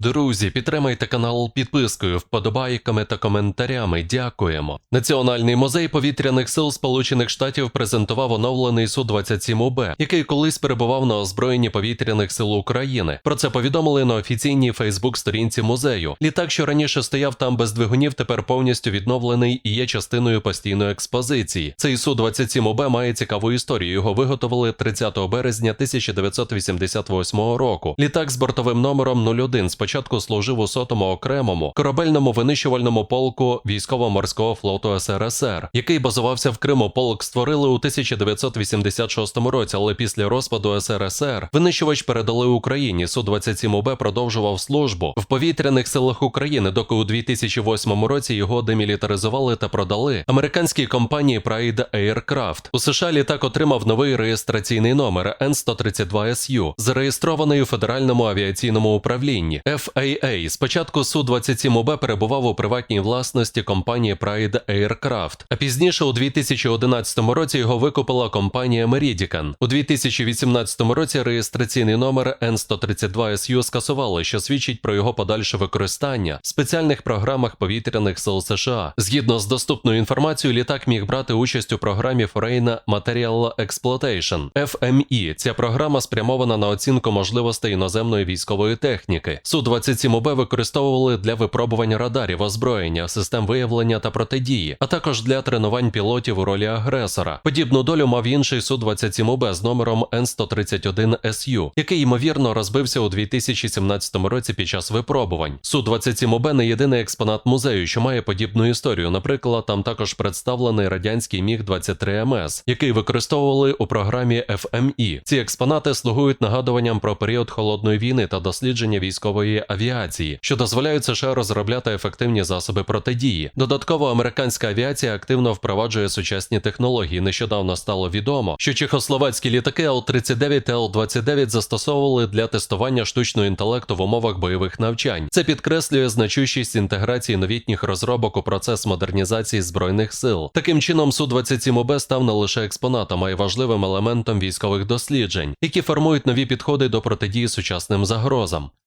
Друзі, підтримайте канал підпискою, вподобайками та коментарями. Дякуємо. Національний музей повітряних сил Сполучених Штатів презентував оновлений су 27 УБ, який колись перебував на озброєнні повітряних сил України. Про це повідомили на офіційній Фейсбук-сторінці музею. Літак, що раніше стояв там без двигунів, тепер повністю відновлений і є частиною постійної експозиції. Цей су 27 УБ має цікаву історію. Його виготовили 30 березня 1988 року. Літак з бортовим номером 01 спочатку служив у сотому окремому корабельному винищувальному полку військово-морського флоту СРСР, який базувався в Криму. Полк створили у 1986 році, але після розпаду СРСР винищувач передали Україні. Су 27 УБ продовжував службу в повітряних силах України, доки у 2008 році його демілітаризували та продали американській компанії Pride Aircraft. У США літак отримав новий реєстраційний номер N132SU, зареєстрований у Федеральному авіаційному управлінні FAA. Спочатку су 27 УБ перебував у приватній власності компанії Pride Aircraft, а пізніше у 2011 році його викупила компанія Meridian. У 2018 році реєстраційний номер N132SU скасували, що свідчить про його подальше використання в спеціальних програмах повітряних сил США. Згідно з доступною інформацією, літак міг брати участь у програмі Foreign Material Exploitation FME. Ця програма спрямована на оцінку можливостей іноземної військової техніки. Су 27 УБ використовували для випробування радарів, озброєння, систем виявлення та протидії, а також для тренувань пілотів у ролі агресора. Подібну долю мав інший су 27 УБ з номером N131 SU, який ймовірно розбився у 2017 році під час випробувань. Су 27 УБ не єдиний експонат музею, що має подібну історію. Наприклад, там також представлений радянський міг 23 МС, який використовували у програмі FMI. Ці експонати слугують нагадуванням про період холодної війни та дослідження військової авіації, що дозволяють США розробляти ефективні засоби протидії. Додатково американська авіація активно впроваджує сучасні технології. Нещодавно стало відомо, що чехословацькі літаки Л-39 та Л-29 застосовували для тестування штучного інтелекту в умовах бойових навчань. Це підкреслює значущість інтеграції новітніх розробок у процес модернізації збройних сил. Таким чином, су 27 ОБ став не лише експонатом, а й важливим елементом військових досліджень, які формують нові підходи до протидії сучасним загрозам.